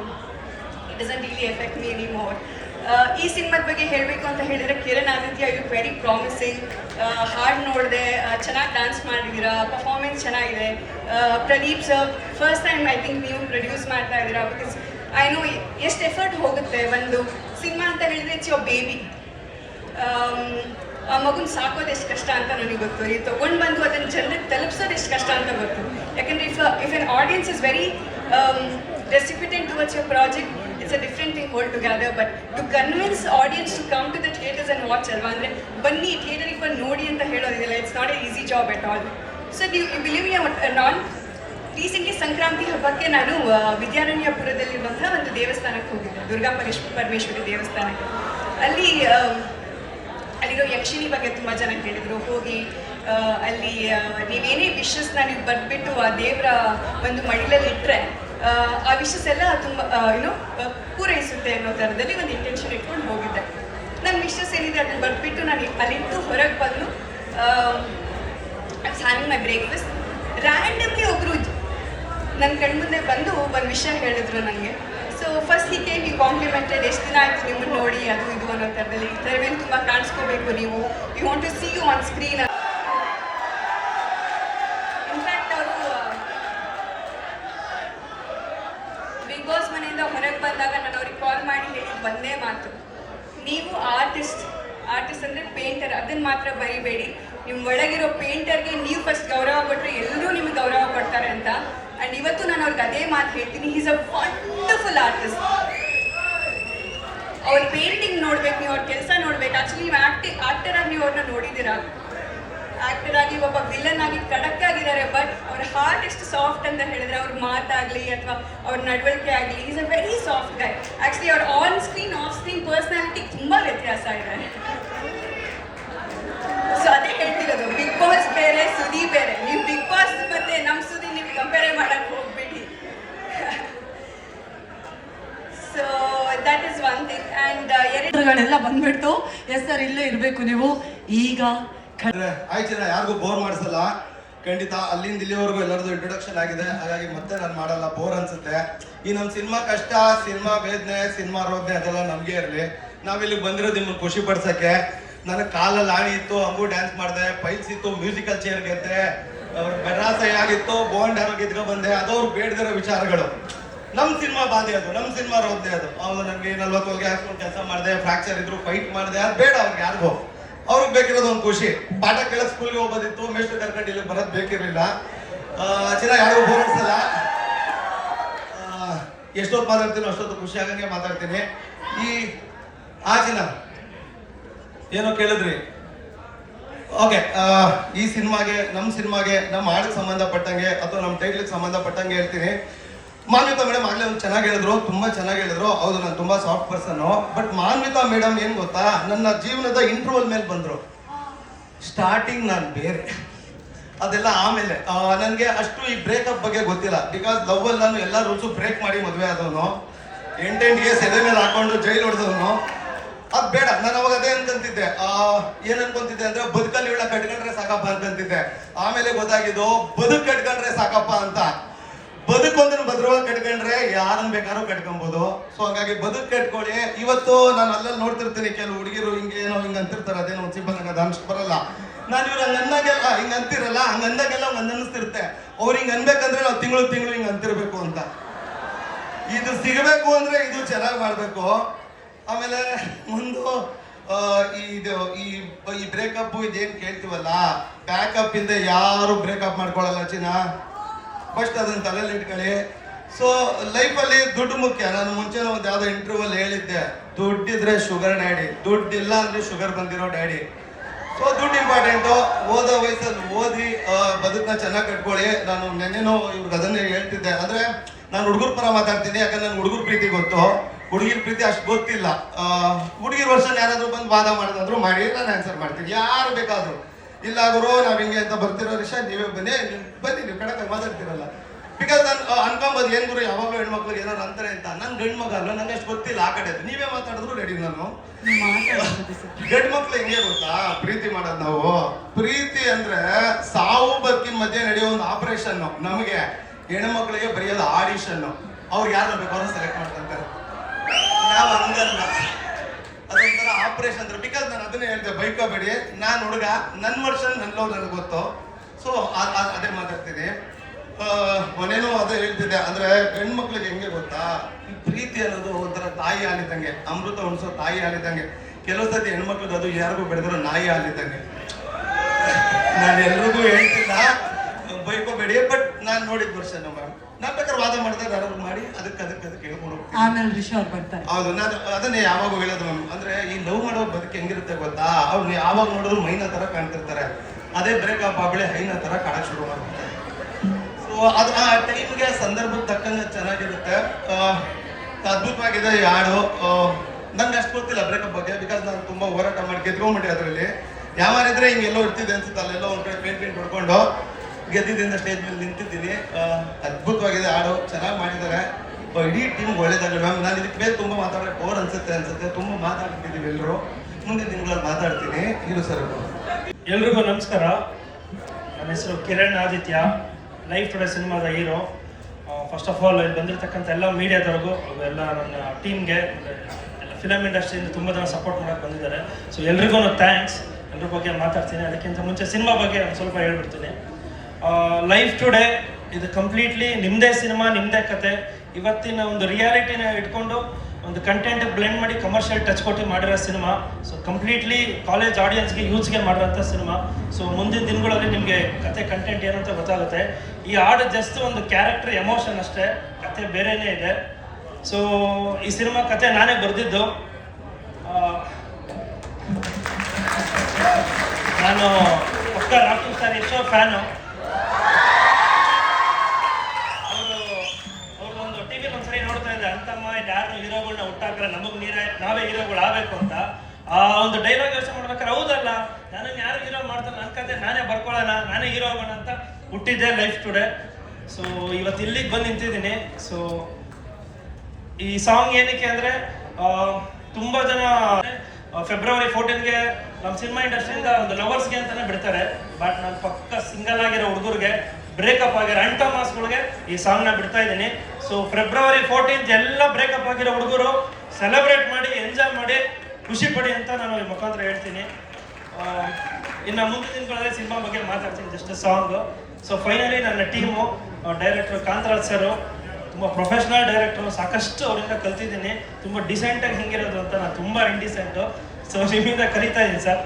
it doesn't really effect me any more ಈ ಸಿನಿಮಾದ ಬಗ್ಗೆ ಹೇಳಬೇಕು ಅಂತ ಹೇಳಿದ್ರೆ Kiran Aditya you very promising ಹಾಡು ನೋಡಿದೆ ಚೆನ್ನಾಗಿ ಡ್ಯಾನ್ಸ್ ಮಾಡಿದ್ದೀರಾ ಪರ್ಫಾರ್ಮೆನ್ಸ್ ಚೆನ್ನಾಗಿದೆ. Pradeep sir first time I think ನೀವು ಪ್ರೊಡ್ಯೂಸ್ ಮಾಡ್ತಾ ಇದ್ದೀರಾ ಬಿಕಾಸ್ ಐ ನೋ ಎಷ್ಟು ಎಫರ್ಟ್ ಹೋಗುತ್ತೆ ಒಂದು ಸಿನಿಮಾ ಅಂತ ಹೇಳಿದ್ರೆ ಇಟ್ಸ್ ಯೋರ್ ಬೇಬಿ ಆ ಮಗುನ ಸಾಕೋದು ಎಷ್ಟು ಕಷ್ಟ ಅಂತ ನನಗೆ ಗೊತ್ತು. ಈ ತೊಗೊಂಡು ಬಂದು ಅದನ್ನು ಜನರಿಗೆ ತಲುಪಿಸೋದು ಎಷ್ಟು ಕಷ್ಟ ಅಂತ ಗೊತ್ತು. ಯಾಕಂದ್ರೆ if if an audience is very recipient towards your project a different thing whole together but to convince audience to come to the theatres and watch ಅಲ್ವಾ ಅಂದರೆ ಬನ್ನಿ ಥಿಯೇಟರಿಗೆ ಬಂದು ನೋಡಿ ಅಂತ ಹೇಳೋದಿಲ್ಲ it's not a easy job at all so ನೀವು believe ನಾನ್ ರೀಸೆಂಟ್ಲಿ ಸಂಕ್ರಾಂತಿ ಹಬ್ಬಕ್ಕೆ ನಾನು ಆ, ವಿದ್ಯಾರಣ್ಯಪುರದಲ್ಲಿರುವಂತಹ ಒಂದು ದೇವಸ್ಥಾನಕ್ಕೆ ಹೋಗಿದ್ದೆ. ದುರ್ಗಾ ಪರೇಶ್ ಪರಮೇಶ್ವರಿ ದೇವಸ್ಥಾನಕ್ಕೆ. ಅಲ್ಲಿ ಅಲ್ಲಿರೋ ಯಕ್ಷಿಣಿ ಬಗ್ಗೆ ತುಂಬ ಜನ ಹೇಳಿದರು ಹೋಗಿ ಅಲ್ಲಿ ನೀವೇನೇ ವಿಶಸ್ನ ನೀವು ಬರೆದ್ಬಿಟ್ಟು ಆ ದೇವರ ಒಂದು ಮಡಿಲಲ್ಲಿ ಇಟ್ಟರೆ ಆ ವಿಷಸ್ ಎಲ್ಲ ತುಂಬ ಏನೋ ಪೂರೈಸುತ್ತೆ ಅನ್ನೋ ಥರದಲ್ಲಿ ಒಂದು ಇಂಟೆನ್ಷನ್ ಇಟ್ಕೊಂಡು ಹೋಗಿದ್ದೆ. ನನ್ನ ವಿಶಸ್ ಏನಿದೆ ಅದನ್ನು ಬರ್ಬಿಟ್ಟು ನಾನು ಅಲ್ಲಿಂದು ಹೊರಗೆ ಬಂದು ಹ್ಯಾವಿಂಗ್ ಮೈ ಬ್ರೇಕ್ಫಾಸ್ಟ್ ರ್ಯಾಂಡಮ್ಲಿ ಒಬ್ಬರು ನನ್ನ ಕಣ್ಮುಂದೆ ಬಂದು ಒಂದು ವಿಷಯ ಹೇಳಿದ್ರು ನನಗೆ ಸೊ ಫಸ್ಟ್ ಹೀಗೆ ಈ ಕಾಂಪ್ಲಿಮೆಂಟೆಡ್ ಎಷ್ಟು ದಿನ ಆಯ್ತು ನಿಮ್ಮನ್ನು ನೋಡಿ, ಅದು ಇದು ಅನ್ನೋ ಥರದಲ್ಲಿ ಈ ಥರವೇನು ತುಂಬ ಕಾಣಿಸ್ಕೋಬೇಕು ನೀವು. You want to see you on screen in fact ಅವರು ಬಿಗ್ ಬಾಸ್ ಮನೆಯಿಂದ ಹೊರಗೆ ಬಂದಾಗ ನಾನು ಅವ್ರಿಗೆ ಕಾಲ್ ಮಾಡಿ ಹೇಳಿದ ಒಂದೇ ಮಾತು ನೀವು ಆರ್ಟಿಸ್ಟ್ ಆರ್ಟಿಸ್ಟ್ ಅಂದರೆ ಪೇಂಟರ್ ಅದನ್ನು ಮಾತ್ರ ಬರಿಬೇಡಿ ನಿಮ್ಮ ಒಳಗಿರೋ ಪೇಂಟರ್ಗೆ ನೀವು ಫಸ್ಟ್ ಗೌರವ ಕೊಟ್ಟರೆ ಎಲ್ಲರೂ ನಿಮ್ಗೆ ಗೌರವ ಕೊಡ್ತಾರೆ ಅಂತ. ಆ್ಯಂಡ್ ಇವತ್ತು ನಾನು ಅವ್ರಿಗೆ ಅದೇ ಮಾತು ಹೇಳ್ತೀನಿ. ಈಸ್ ಅ ವಂಡರ್ಫುಲ್ ಆರ್ಟಿಸ್ಟ್ ಅವ್ರ ಪೇಂಟಿಂಗ್ ನೋಡ್ಬೇಕು, ನೀವು ಅವ್ರ ಕೆಲಸ ನೋಡ್ಬೇಕು. ಆಕ್ಚುಲಿ ನೀವು ಆಕ್ಟಿ ಆಕ್ಟರ್ ಆಗಿ ನೀವು ಅವ್ರನ್ನ ನೋಡಿದ್ದೀರಾ? ಆಕ್ಟರ್ ಆಗಿ ಒಬ್ಬ ವಿಲನ್ ಆಗಿ ಕಡಕ್ ಆಗಿದ್ದಾರೆ ಬಟ್ ಅವ್ರ ಹಾರ್ಟ್ ಎಷ್ಟು ಸಾಫ್ಟ್ ಅಂತ ಹೇಳಿದ್ರೆ ಅವ್ರ ಮಾತಾಗಲಿ ಅಥವಾ ಅವ್ರ ನಡವಳಿಕೆ ಆಗಲಿ is a very soft guy actually ಅವ್ರ on screen off screen personality ತುಂಬಾ ವ್ಯತ್ಯಾಸ ಇದೆ. ಸೊ ಅದೇ ಹೇಳ್ತಿರೋದು ಬಿಗ್ ಬಾಸ್ ಬೇರೆ ಸುದಿ ಬೇರೆ. ನೀವು ಬಿಗ್ ಬಾಸ್ ಮತ್ತೆ ನಮ್ಮ ಸುದಿ ನೀವು ಕಂಪೇರ್ ಮಾಡಕ್ ಹೋಗ್ಬೇಡಿ. So that is one thing and ಎರಡುಗಳೆಲ್ಲ ಬಂದ್ಬಿಟ್ಟು ಎಸ್ ಸರ್ ಇಲ್ಲೇ ಇರಬೇಕು ನೀವು. ಈಗ ಆಯ್ತು ಜನ, ಯಾರಿಗೂ ಬೋರ್ ಮಾಡಿಸಲ್ಲ. ಖಂಡಿತ ಅಲ್ಲಿಂದ ಇಲ್ಲಿವರೆಗೂ ಎಲ್ಲರದು ಇಂಟ್ರೊಡಕ್ಷನ್ ಆಗಿದೆ. ಹಾಗಾಗಿ ಮತ್ತೆ ನಾನು ಮಾಡಲ್ಲ ಬೋರ್ ಅನ್ಸುತ್ತೆ. ಈ ನಮ್ಮ ಸಿನಿಮಾ ಕಷ್ಟ, ಸಿನಿಮಾ ವೇದನೆ, ಸಿನಿಮಾ ರೋದನೆ ಅದೆಲ್ಲ ನಮಗೆ ಇರಲಿ. ನಾವಿಲ್ಲಿ ಬಂದಿರೋದು ನಿಮ್ಮನ್ನು ಖುಷಿ ಪಡ್ಸಕ್ಕೆ. ನನಗೆ ಕಾಲಲ್ಲಿ ಆಣಿ ಇತ್ತು, ಹಂಗೂ ಡ್ಯಾನ್ಸ್ ಮಾಡಿದೆ ಪೈಲ್ಸ್ ಇತ್ತು ಮ್ಯೂಸಿಕಲ್ ಚೇರ್ ಗೆದ್ದೆ, ಅವ್ರ ಬೆರಾಸೆ ಆಗಿತ್ತು ಬೋಂಡ್ ಯಾರೋ ಗೆದ್ಕೊ ಬಂದೆ, ಅದವ್ರು ಬೇಡದಿರೋ ವಿಚಾರಗಳು. ನಮ್ಮ ಸಿನಿಮಾ ಬಾಧೆ ಅದು ನಮ್ಮ ಸಿನಿಮಾ ರೋದ್ದೆ ಅದು. ಅವ್ರು ನನಗೆ ನಲ್ವತ್ತು ಹೋಗಿ ಹಾಕ್ಕೊಂಡು ಕೆಲಸ ಮಾಡಿದೆ ಫ್ರಾಕ್ಚರ್ ಇದ್ರು ಫೈಟ್ ಮಾಡಿದೆ, ಅದು ಬೇಡ ಅವ್ರಿಗೆ ಯಾರಿಗೂ. ಅವ್ರಿಗೆ ಬೇಕಿರೋದು ಒಂದು ಖುಷಿ. ಪಾಠ ಕೇಳ ಸ್ಕೂಲ್ಗೆ ಹೋಗೋದಿತ್ತು ಮೇಷ್ಟು ಕರ್ಕೊಂಡು ಇಲ್ಲಿ ಬರೋದು ಬೇಕಿರಲಿಲ್ಲ. ಚೆನ್ನಾಗಿ ಯಾರಿಗೂ ಹೋಗಿಸಲ್ಲ ಎಷ್ಟೊತ್ತು ಮಾತಾಡ್ತೀನಿ ಅಷ್ಟೊತ್ತು ಖುಷಿ ಆಗಂಗೆ ಮಾತಾಡ್ತೀನಿ. ಈ, ಆ ಚಿನ್ನ. ಏನೋ ಕೇಳಿದ್ರಿ? ಓಕೆ ಈ ಸಿನಿಮಾಗೆ ನಮ್ಮ ಸಿನಿಮಾಗೆ ನಮ್ಮ ಹಾಡಿಗೆ ಸಂಬಂಧಪಟ್ಟಂಗೆ ಅಥವಾ ನಮ್ಮ ಟೈಟ್ಲಿಗೆ ಸಂಬಂಧಪಟ್ಟಂಗೆ ಹೇಳ್ತೀನಿ. ಮಾನ್ವಿತಾ ಮೇಡಮ್ ಆಗಲೇ ಒಂದು ಚೆನ್ನಾಗಿ ಹೇಳಿದ್ರು, ತುಂಬ ಚೆನ್ನಾಗಿ ಹೇಳಿದ್ರು. ಹೌದು, ನಾನು ತುಂಬ soft person but Manvitha madam ಏನು ಗೊತ್ತಾ? ನನ್ನ ಜೀವನದ ಇಂಟ್ರೋಲ್ ಮೇಲೆ ಬಂದರು. ಸ್ಟಾರ್ಟಿಂಗ್ ನಾನು ಬೇರೆ. ಅದೆಲ್ಲ ಆಮೇಲೆ ನನಗೆ ಅಷ್ಟು ಈ ಬ್ರೇಕಪ್ ಬಗ್ಗೆ ಗೊತ್ತಿಲ್ಲ. ಬಿಕಾಸ್ ಲವ್ವಲ್ಲಿ ನಾನು ಎಲ್ಲ ರೂಲ್ಸು ಬ್ರೇಕ್ ಮಾಡಿ ಮದುವೆ ಆದವನು. ಎಂಟೆಂಟ್ಗೆ ಸೆದೆ ಮೇಲೆ ಹಾಕೊಂಡು ಜೈಲು ಹೊಡೆದವನು. ಅದ್ ಬೇಡ ನಾನು ಅವಾಗ ಅದೇ ಅನ್ಕೊಂತಿದ್ದೆ. ಆ, ಏನ್ ಅನ್ಕೊಂತಿದ್ದೆ ಅಂದ್ರೆ ಬದುಕಲ್ಲಿ ಇವಳ ಕಟ್ಕೊಂಡ್ರೆ ಸಾಕಪ್ಪ ಅನ್ಕೊಂತಿದ್ದೆ. ಆಮೇಲೆ ಗೊತ್ತಾಗಿದ್ದು ಬದುಕ್ ಕಟ್ಕೊಂಡ್ರೆ ಸಾಕಪ್ಪ ಅಂತ. ಬದುಕೊಂದನ್ನು ಭದ್ರವಾಗಿ ಕಟ್ಕೊಂಡ್ರೆ ಯಾರನ್ನ ಬೇಕಾದ್ರೂ ಕಟ್ಕೊಬಹುದು ಸೊ ಹಂಗಾಗಿ ಬದುಕ್ ಕಟ್ಕೊಳ್ಳಿ. ಇವತ್ತು ನಾನು ಅಲ್ಲಲ್ಲಿ ನೋಡ್ತಿರ್ತೀನಿ ಕೆಲವು ಹುಡುಗಿರು ಹಿಂಗೆ ಏನೋ ಹಿಂಗ ಅಂತಿರ್ತಾರೆ. ಅದೇನೋ ಒಂದ್ ನಂಗೆ ಅದು ಅನ್ಸ್ ಬರಲ್ಲ. ನಾನು ಇವ್ರು ಹಂಗ ಅಂದಾಗೆಲ್ಲ ಹಿಂಗ ಅಂತಿರಲ್ಲ ಹಂಗ ಅಂದಾಗೆಲ್ಲ ಹಂಗ ಅನ್ನಿಸ್ತಿರುತ್ತೆ. ಅವ್ರು ಹಿಂಗ ಅನ್ಬೇಕಂದ್ರೆ ನಾವು ತಿಂಗಳು ತಿಂಗಳು ಹಿಂಗ ಅಂತಿರ್ಬೇಕು ಅಂತ. ಇದು ಸಿಗಬೇಕು ಅಂದ್ರೆ ಇದು ಚೆನ್ನಾಗಿ ಮಾಡ್ಬೇಕು. ಆಮೇಲೆ ಆ, ಇದು ಈ ಈ ಬ್ರೇಕಪ್ ಇದೇನು ಕೇಳ್ತೀವಲ್ಲ? ಬ್ಯಾಕಪ್ ಇಂದ ಯಾರು ಬ್ರೇಕಪ್ ಮಾಡ್ಕೊಳ್ಳಲ್ಲ ಚಿನ್ನ? ಫಸ್ಟ್ ಅದನ್ನ ತಲೆಯಲ್ಲಿ ಇಟ್ಕೊಳ್ಳಿ. ಸೊ ಲೈಫಲ್ಲಿ ದುಡ್ಡು ಮುಖ್ಯ. ನಾನು ಮುಂಚೆ ಒಂದು ಯಾವುದೋ ಇಂಟರ್ವ್ಯೂ ಅಲ್ಲಿ ಹೇಳಿದ್ದೆ. ದುಡ್ಡಿದ್ರೆ ಶುಗರ್ ಡ್ಯಾಡಿ ದುಡ್ಡು ಇಲ್ಲ ಅಂದ್ರೆ ಶುಗರ್ ಬಂದಿರೋ ಡ್ಯಾಡಿ ಸೊ ದುಡ್ಡು ಇಂಪಾರ್ಟೆಂಟು ಓದೋ ವಯಸ್ಸಲ್ಲಿ ಓದಿ ಬದುಕನ್ನ ಚೆನ್ನಾಗಿ ಕಟ್ಕೊಳ್ಳಿ. ನಾನು ನೆನ್ನೆನೋ ಇವ್ರಿಗೆ ಅದನ್ನೇ ಹೇಳ್ತಿದ್ದೆ. ಅಂದ್ರೆ ನಾನು ಹುಡುಗರ ಪರ ಮಾತಾಡ್ತೀನಿ ಯಾಕಂದ್ರೆ ನನ್ನ ಹುಡುಗರ ಪ್ರೀತಿ ಗೊತ್ತು. ಹುಡುಗಿರ ಪ್ರೀತಿ ಅಷ್ಟು ಗೊತ್ತಿಲ್ಲ. ಹುಡುಗಿರ್ ವರ್ಷ ಯಾರಾದ್ರೂ ಬಂದು ವಾದ ಮಾಡೋದಾದ್ರು ಮಾಡಿ ನಾನು ಆನ್ಸರ್ ಮಾಡ್ತೀನಿ. ಯಾರು ಬೇಕಾದ್ರು. ಇಲ್ಲ ಗುರು ನಾವು ಹಿಂಗೆ ಅಂತ ಬರ್ತಿರೋ ವಿಷಯ ನೀವೇ ಬನ್ನಿ ನೀವು ಬನ್ನಿ ನೀವು ಕಡಕ ಮಾತಾಡ್ತಿರಲ್ಲ. ಬಿಕಾಸ್ ನಾನು ಅನ್ಕೊಂಬೋದು ಏನು ಗುರು ಯಾವಾಗಲೂ ಹೆಣ್ಮಕ್ಳು ಏನಾರು ಅಂತಾರೆ ಅಂತ. ನನ್ನ ಗಂಡ್ ಮಗ ಅಲ್ಲ ನಂಗೆ ಅಷ್ಟು ಗೊತ್ತಿಲ್ಲ ಆ ಕಡೆ ನೀವೇ ಮಾತಾಡಿದ್ರು ರೆಡಿ ನಾನು. ಗಂಡ್ ಮಕ್ಳು ಹೆಂಗೆ ಗೊತ್ತಾ? ಪ್ರೀತಿ ಮಾಡೋದು ನಾವು. ಪ್ರೀತಿ ಅಂದ್ರೆ ಸಾವು ಬದುಕಿನ ಮಧ್ಯೆ ನಡೆಯೋ ಒಂದು ಆಪರೇಷನ್ ನಮಗೆ. ಹೆಣ್ಮಕ್ಳಿಗೆ ಬರೆಯೋದು ಆಡಿಷನ್ ಅವ್ರು ಯಾರು ಬೇಕಾದ್ರೂ ಸೆಲೆಕ್ಟ್ ಮಾಡ್ಕೊಂತಾರೆ ನಾವು ಹಂಗಲ್ಲ. ಅದೊಂಥರ ಆಪರೇಷನ್ ಅಂದ್ರೆ ಬಿಕಾಸ್ ನಾನು ಅದನ್ನೇ ಹೇಳ್ದೆ ಬೈಕೋಬೇಡಿ. ನಾನು ಹುಡುಗ ನನ್ನ ವರ್ಷ ನನ್ನ ಲವ್ ನನಗೆ ಗೊತ್ತು. ಸೊ ಅದೇ ಮಾತಾಡ್ತೀನಿ. ಆ, ಮೊನ್ನೆನೂ ಅದೇ ಹೇಳ್ತಿದ್ದೆ. ಅಂದ್ರೆ ಹೆಣ್ಮಕ್ಳಿಗೆ ಹೆಂಗೆ ಗೊತ್ತಾ? ಈ ಪ್ರೀತಿ ಅನ್ನೋದು ಒಂಥರ ತಾಯಿ ಹಾಲಿದ್ದಂಗೆ ಅಮೃತ ಉಣಿಸೋ ತಾಯಿ ಆಲಿದ್ದಂಗೆ ಕೆಲವು ಸತಿ ಹೆಣ್ಮಕ್ಳದ್ದು ಅದು ಯಾರಿಗೂ ಬೆಳೆದ್ರು ನಾಯಿ ಹಾಲಿದ್ದಂಗೆ ನಾನು ಎಲ್ರಿಗೂ ಹೇಳ್ತಿಲ್ಲ. ಬೈಕೋಬೇಡಿ. ಬಟ್ ನಾನು ನೋಡಿದ ವರ್ಷ ನಮ್ಮ ನಾನು ಬೇಕಾದ್ರೆ ವಾದ ಮಾಡಿದಾಗ ಯಾರಾದ್ರು ಮಾಡಿ ಅದಕ್ಕೆ ಅದಕ್ಕೆ ಅದಕ್ಕೆ ಹೇಳ್ಕೊಂಡು ಆಮೇಲೆ ರಿಷಾ ಅವ್ರು ಬರ್ತಾರೆ. ಹೌದು ನಾನು ಅದನ್ನೇ ಯಾವಾಗ ಹೇಳೋದು ಮ್ಯಾಮ್ ಅಂದ್ರೆ ಈ ಲವ್ ಮಾಡೋ ಬದುಕು ಹೆಂಗಿರುತ್ತೆ ಗೊತ್ತಾ? ಅವ್ರು ಯಾವಾಗ ನೋಡಿದ್ರು ಮೈನ ತರ ಕಾಣ್ತಿರ್ತಾರೆ. ಅದೇ ಬ್ರೇಕಪ್ ಆಗ್ಬಿಳೆ ಹೈನ ತರ ಕಾಣಕ್ ಶುರು ಮಾಡ್ತಾರೆ ಸೊ ಅದು ಆ ಟೈಮ್ಗೆ ಸಂದರ್ಭಕ್ಕೆ ತಕ್ಕಂಗೆ ಚೆನ್ನಾಗಿರುತ್ತೆ. ಅದ್ಭುತವಾಗಿದೆ ಈ ಹಾಡು ನಂಗೆ ಅಷ್ಟು ಗೊತ್ತಿಲ್ಲ ಬ್ರೇಕಪ್ ಬಗ್ಗೆ ಬಿಕಾಸ್ ನಾನು ತುಂಬಾ ಹೋರಾಟ ಮಾಡಿ ಗೆದ್ಕೊಂಡ್ಬಿಟ್ಟೆ ಅದರಲ್ಲಿ. ಯಾವಾರಿದ್ರೆ ಹಿಂಗೆಲ್ಲೋ ಇರ್ತಿದೆ ಅನ್ಸುತ್ತೆ ಅಲ್ಲೆಲ್ಲೋ ಒಂದ್ ಕಡೆ ಪೇಂಟ್ ಪೇಂಟ್ ಹೊಡ್ಕೊಂಡು. ಗೆದ್ದಿದ್ದರಿಂದ ಸ್ಟೇಜ್ ಮೇಲೆ ನಿಂತಿದ್ದೀನಿ. ಅದ್ಭುತವಾಗಿದೆ, ಹಾಡು. ಚೆನ್ನಾಗಿ ಮಾಡಿದ್ದಾರೆ. ಇಡೀ ಟೀಮ್ ಒಳ್ಳೇದಾಗ ಮ್ಯಾಮ್ ನಾನು ಇದಕ್ಕೆ ಬೇರೆ ತುಂಬ ಮಾತಾಡೋಕೆ ಓರ್ ಅನ್ಸುತ್ತೆ ಅನ್ಸುತ್ತೆ. ತುಂಬ ಮಾತಾಡ್ತಿದ್ದೀವಿ ಎಲ್ಲರೂ ಮುಂದಿನ ತಿಂಗಳಲ್ಲಿ ಮಾತಾಡ್ತೀನಿ. ಇರು ಸರ್ ಎಲ್ರಿಗೂ ನಮಸ್ಕಾರ. ನನ್ನ ಹೆಸರು ಕಿರಣ್ ಆದಿತ್ಯ. ಲೈಫ್ ಟುಡೇ ಸಿನಿಮಾದ ಹೀರೋ. ಫಸ್ಟ್ ಆಫ್ ಆಲ್ ಇಲ್ಲಿ ಬಂದಿರತಕ್ಕಂಥ ಎಲ್ಲ ಮೀಡಿಯಾದವ್ರಿಗೂ ಎಲ್ಲ ನನ್ನ ಟೀಮ್ಗೆ ಎಲ್ಲ ಫಿಲಮ್ ಇಂಡಸ್ಟ್ರಿಯಿಂದ ತುಂಬ ಜನ ಸಪೋರ್ಟ್ ಮಾಡೋಕ್ಕೆ ಬಂದಿದ್ದಾರೆ. ಸೊ ಎಲ್ರಿಗೂ ಥ್ಯಾಂಕ್ಸ್ ಎಲ್ಲರ ಬಗ್ಗೆ ಮಾತಾಡ್ತೀನಿ. ಅದಕ್ಕಿಂತ ಮುಂಚೆ ಸಿನಿಮಾ ಬಗ್ಗೆ ಒಂದು ಸ್ವಲ್ಪ ಹೇಳ್ಬಿಡ್ತೀನಿ. ಲೈಫ್ ಟುಡೇ ಇದು ಕಂಪ್ಲೀಟ್ಲಿ ನಿಮ್ಮದೇ ಸಿನಿಮಾ ನಿಮ್ಮದೇ ಕತೆ. ಇವತ್ತಿನ ಒಂದು ರಿಯಾಲಿಟಿನ ಇಟ್ಕೊಂಡು ಒಂದು ಕಂಟೆಂಟ್ ಬ್ಲೆಂಡ್ ಮಾಡಿ ಕಮರ್ಷಿಯಲ್ ಟಚ್ ಕೊಟ್ಟು ಮಾಡಿರೋ ಸಿನಿಮಾ ಸೊ ಕಂಪ್ಲೀಟ್ಲಿ ಕಾಲೇಜ್ ಆಡಿಯನ್ಸ್ಗೆ ಯೂಸ್ಗೆ ಮಾಡಿರೋಂಥ ಸಿನಿಮಾ ಸೊ ಮುಂದಿನ ದಿನಗಳಲ್ಲಿ ನಿಮಗೆ ಕತೆ ಕಂಟೆಂಟ್ ಏನಂತ ಗೊತ್ತಾಗುತ್ತೆ. ಈ ಹಾಡು ಜಸ್ಟ್ ಒಂದು ಕ್ಯಾರೆಕ್ಟರ್ ಎಮೋಷನ್ ಅಷ್ಟೇ, ಕತೆ ಬೇರೆನೇ ಇದೆ. ಸೊ ಈ ಸಿನಿಮಾ ಕತೆ ನಾನೇ ಬರೆದಿದ್ದು. ನಾನು ಪಕ್ಕ ರಾಕಿಂಗ್ ಸ್ಟಾರ್ ಎಷ್ಟೋ ಫ್ಯಾನು ಅವರು ಅವರು ಒಂದು ಟಿವಿ ಒಂದ್ಸರಿ ನೋಡ್ತಾ ಇದ್ದೆ ಅಂತಮ್ಮ ಯಾರು ಹುಟ್ಟಾಕ್ರೆ ನಮಗ್ ನೀರೇ, ನಾವೇ ಆಗ್ಬೇಕು ಅಂತ ಆ ಒಂದು ಡೈಲಾಗ್ ಯೋಚನೆ ಮಾಡ್ಬೇಕಾದ್ರೆ ಹೌದಲ್ಲ ನಾನು ಯಾರು ಹೀರೋ ಮಾಡ್ತಾರೆ ನನ್ನ ಕತೆ ನಾನೇ ಬರ್ಕೊಳ್ಳೋಣ ನಾನೇ ಹೀರೋ ಆಗೋಣ ಅಂತ ಹುಟ್ಟಿದ್ದೆ ಲೈಫ್ ಟುಡೇ ಸೊ ಇವತ್ತು ಇಲ್ಲಿಗೆ ಬಂದು ನಿಂತಿದ್ದೀನಿ. ಸೊ ಈ ಸಾಂಗ್ ಏನಕ್ಕೆ ಅಂದ್ರೆ ತುಂಬ ಜನ ಫೆಬ್ರವರಿ ಫೋರ್ಟೀನ್ಗೆ ನಮ್ಮ ಸಿನಿಮಾ ಇಂಡಸ್ಟ್ರಿಯಿಂದ ಒಂದು ಲವರ್ಸ್ಗೆ ಅಂತಾನೆ ಬಿಡ್ತಾರೆ. ಬಟ್ ನಾನು ಪಕ್ಕ ಸಿಂಗಲ್ ಆಗಿರೋ ಹುಡುಗರಿಗೆ ಬ್ರೇಕಪ್ ಆಗಿರೋ ಅಂಟಮಾಸ್ಗಳಿಗೆ ಈ ಸಾಂಗ್ನ ಬಿಡ್ತಾ ಇದ್ದೀನಿ. ಸೊ ಫೆಬ್ರವರಿ ಫೋರ್ಟೀನ್ತ್ ಎಲ್ಲ ಬ್ರೇಕಪ್ ಆಗಿರೋ ಹುಡುಗರು ಸೆಲೆಬ್ರೇಟ್ ಮಾಡಿ ಎಂಜಾಯ್ ಮಾಡಿ, ಖುಷಿ ಪಡಿ ಅಂತ ನಾನು ಈ ಮುಖಾಂತರ ಹೇಳ್ತೀನಿ. ಇನ್ನು ಮುಂದಿನ ದಿನಗಳಲ್ಲಿ ಸಿನಿಮಾ ಬಗ್ಗೆ ಮಾತಾಡ್ತೀನಿ ಜಸ್ಟ್ ಸಾಂಗ್ ಸೊ ಫೈನಲಿ ನನ್ನ ಟೀಮು ಡೈರೆಕ್ಟರ್ ಕಾಂತರಾಜ್ ಸರು ತುಂಬ ಪ್ರೊಫೆಷನಲ್ ಡೈರೆಕ್ಟರ್ ಸಾಕಷ್ಟು ಅವರಿಂದ ಕಲ್ತಿದ್ದೀನಿ. ತುಂಬ ಡಿಸೆಂಟಾಗಿ ಹಿಂಗಿರೋದು ಅಂತ ನಾನು ತುಂಬ ಇಂಡಿಸೆಂಟು ಸೊ ನಿಮ್ಮಿಂದ ಕಲಿತಾ ಇದ್ದೀನಿ ಸರ್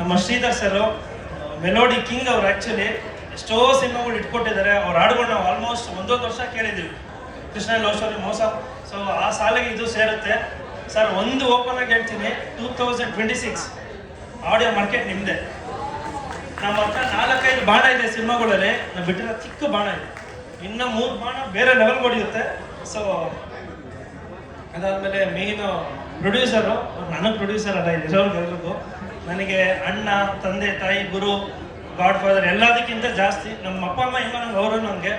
ನಮ್ಮ ಶ್ರೀಧರ್ ಸರ್ ಮೆಲೋಡಿ ಕಿಂಗ್ ಅವ್ರು ಆ್ಯಕ್ಚುಲಿ ಎಷ್ಟೋ ಸಿನಿಮಾಗಳು ಇಟ್ಕೊಟ್ಟಿದ್ದಾರೆ. ಅವ್ರ ಹಾಡುಗಳು ನಾವು ಆಲ್ಮೋಸ್ಟ್ ಒಂದೊಂದು ವರ್ಷ ಕೇಳಿದ್ದೀವಿ. ಕೃಷ್ಣ ಲವ್ ಸ್ಟೋರಿ ಮೋಸ. ಸೊ ಆ ಸಾಲಿಗೆ ಇದು ಸೇರುತ್ತೆ. ಸರ್ ಒಂದು ಓಪನ್ ಆಗಿ ಹೇಳ್ತೀನಿ. Two thousand twenty six audio market ನಿಮ್ಮದೇ ನಮ್ಮ ಹತ್ರ ನಾಲ್ಕೈದು ಬಾಣ ಇದೆ ಸಿನಿಮಾಗಳಲ್ಲಿ. ನಾವು ಬಿಟ್ಟಿರೋ ಚಿಕ್ಕ ಬಾಣ ಇದೆ. ಇನ್ನು ಮೂರು ಬಾಣ ಬೇರೆ ಲೆವೆಲ್ ಹೊಡೆಯುತ್ತೆ ಸೊ ಅದಾದಮೇಲೆ ಮೇಯ್ನು ಪ್ರೊಡ್ಯೂಸರು ನನಗೆ ಪ್ರೊಡ್ಯೂಸರ್ ಅಲ್ಲ ಇರೋರ್ಗೆಲ್ರಿಗೂ ನನಗೆ ಅಣ್ಣ, ತಂದೆ, ತಾಯಿ, ಗುರು ಗಾಡ್ ಫಾದರ್ ಎಲ್ಲದಕ್ಕಿಂತ ಜಾಸ್ತಿ ನಮ್ಮ ಅಪ್ಪ, ಅಮ್ಮ ಹೆಂಗ ನಂಗೆ ಅವರು ನನಗೆ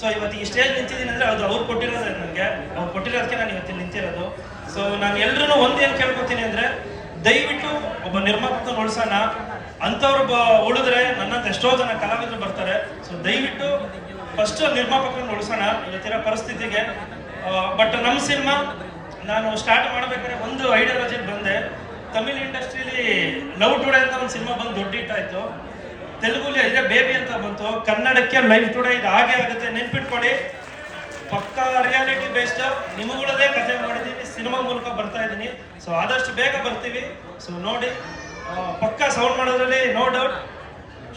ಸೊ ಇವತ್ತು ಈ ಸ್ಟೇಜ್ ನಿಂತಿದ್ದೀನಿ ಅಂದರೆ ಅದು ಅವ್ರು ಕೊಟ್ಟಿರೋದು ನನಗೆ. ಅವ್ರು ಕೊಟ್ಟಿರೋದಕ್ಕೆ ನಾನು ಇವತ್ತು ನಿಂತಿರೋದು. ಸೊ ನಾನು ಎಲ್ಲರೂ ಒಂದೇನು ಕೇಳ್ಕೊತೀನಿ ಅಂದರೆ ದಯವಿಟ್ಟು ಒಬ್ಬ ನಿರ್ಮಾಪಕ ನೋಡ್ಸೋಣ. ಅಂಥವ್ರು ಉಳಿದ್ರೆ ನನ್ನಂತ ಎಷ್ಟೋ ಜನ ಕಲಾವಿದರು ಬರ್ತಾರೆ. ಸೊ ದಯವಿಟ್ಟು ಫಸ್ಟ್ ನಿರ್ಮಾಪಕರನ್ನ ಉಳಿಸೋಣ ಇವತ್ತಿರೋ ಪರಿಸ್ಥಿತಿಗೆ. ಬಟ್ ನಮ್ಮ ಸಿನಿಮಾ ನಾನು ಸ್ಟಾರ್ಟ್ ಮಾಡಬೇಕಾದ್ರೆ ಒಂದು ಐಡಿಯಾಲಜಿ ಬಂದೆ. ತಮಿಳ್ ಇಂಡಸ್ಟ್ರಿಲಿ ಲವ್ ಟುಡೇ ಅಂತ ಒಂದು ಸಿನಿಮಾ ಬಂದು ದೊಡ್ಡ ಹಿಟ್ ಆಯ್ತು. ತೆಲುಗುಲಿ ಇದೆ ಬೇಬಿ ಅಂತ ಬಂತು. ಕನ್ನಡಕ್ಕೆ ಲೈಫ್ ಟುಡೇ ಇದು ಹಾಗೆ ಆಗುತ್ತೆ. ನೆನ್ಪಿಟ್ಕೊಳ್ಳಿ. ಪಕ್ಕ ರಿಯಾಲಿಟಿ ಬೇಸ್ಡ್. ನಿಮಗಳದೇ ಕಥೆ ಮಾಡಿದ್ದೀನಿ ಸಿನಿಮಾ ಮೂಲಕ ಬರ್ತಾ ಇದ್ದೀನಿ. ಸೊ ಆದಷ್ಟು ಬೇಗ ಬರ್ತೀವಿ. ಸೊ ನೋಡಿ ಪಕ್ಕ ಸೌಂಡ್ ಮಾಡೋದ್ರಲ್ಲಿ ನೋ ಡೌಟ್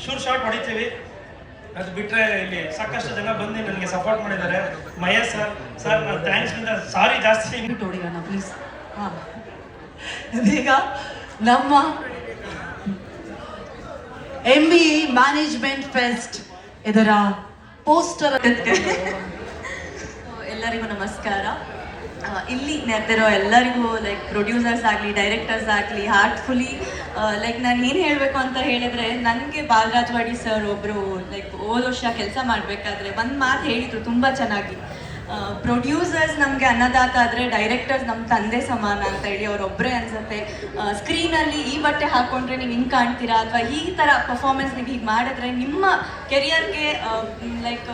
ಶೂರ್ ಶಾಟ್ ಹೊಡಿತೀವಿ. ಅದು ಬಿಟ್ರೆ ಇಲ್ಲಿ ಸಾಕಷ್ಟು ಜನ ಬಂದು ನನಗೆ ಸಪೋರ್ಟ್ ಮಾಡಿದ್ದಾರೆ. ಮಹೇಶ್ ಸರ್ ಸರ್, ನಾನು ಥ್ಯಾಂಕ್ಸ್ ಇಂದ ಸಾರಿ ಜಾಸ್ತಿ. ಪ್ಲೀಸ್ ಇದೀಗ ನಮ್ಮ ಎಂ ಬಿ ಮ್ಯಾನೇಜ್ಮೆಂಟ್ ಫೆಸ್ಟ್ ಇದರ ಪೋಸ್ಟರ್ ಎಲ್ಲರಿಗೂ ನಮಸ್ಕಾರ. ಇಲ್ಲಿ ನೆರೆದಿರೋ ಎಲ್ಲರಿಗೂ ಲೈಕ್ ಪ್ರೊಡ್ಯೂಸರ್ಸ್ ಆಗಲಿ ಡೈರೆಕ್ಟರ್ಸ್ ಆಗಲಿ ಹಾರ್ಟ್ಫುಲಿ ಲೈಕ್ ನಾನು ಏನು ಹೇಳಬೇಕು ಅಂತ ಹೇಳಿದ್ರೆ ನನಗೆ ಬಾಲರಾಜವಾಡಿ ಸರ್ ಒಬ್ಬರು ಲೈಕ್ ಓದ್ ವರ್ಷ ಕೆಲಸ ಮಾಡಬೇಕಾದ್ರೆ ಒಂದು ಮಾತು ಹೇಳಿದರು ತುಂಬ ಚೆನ್ನಾಗಿ. ಪ್ರೊಡ್ಯೂಸರ್ಸ್ ನಮಗೆ ಅನ್ನದಾತ ಆದರೆ ಡೈರೆಕ್ಟರ್ಸ್ ನಮ್ಮ ತಂದೆ ಸಮಾನ ಅಂತ ಹೇಳಿ ಅವರೊಬ್ಬರೇ ಅನ್ಸುತ್ತೆ. ಸ್ಕ್ರೀನಲ್ಲಿ ಈ ಬಟ್ಟೆ ಹಾಕ್ಕೊಂಡ್ರೆ ನೀವು ಹಿಂಗೆ ಕಾಣ್ತೀರಾ? ಅಥವಾ ಈ ಥರ ಪರ್ಫಾರ್ಮೆನ್ಸ್ ನೀವು ಹೀಗೆ ಮಾಡಿದ್ರೆ ನಿಮ್ಮ ಕೆರಿಯರ್ಗೆ ಲೈಕ್